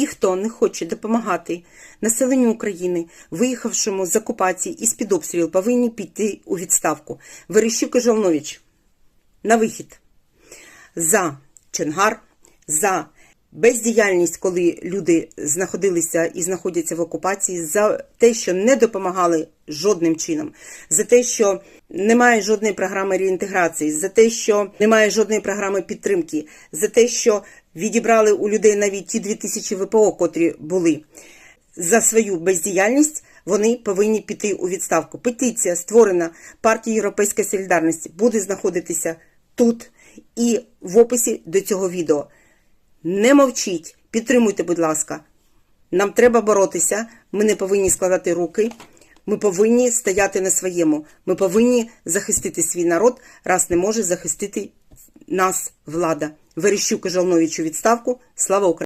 ті, хто не хоче допомагати населенню України, виїхавшому з окупації і з-під обстрілу, повинні піти у відставку. Верещук і на вихід за Чонгар, за бездіяльність, коли люди знаходилися і знаходяться в окупації, за те, що не допомагали жодним чином, за те, що немає жодної програми реінтеграції, за те, що немає жодної програми підтримки, за те, що відібрали у людей навіть ті 2000 ВПО, котрі були. За свою бездіяльність вони повинні піти у відставку. Петиція створена партією Європейської солідарності буде знаходитися тут і в описі до цього відео. Не мовчіть, підтримуйте, будь ласка. Нам треба боротися. Ми не повинні складати руки. Ми повинні стояти на своєму. Ми повинні захистити свій народ, раз не може захистити нас влада. Верещук і Жалнович відставку. Слава Україні!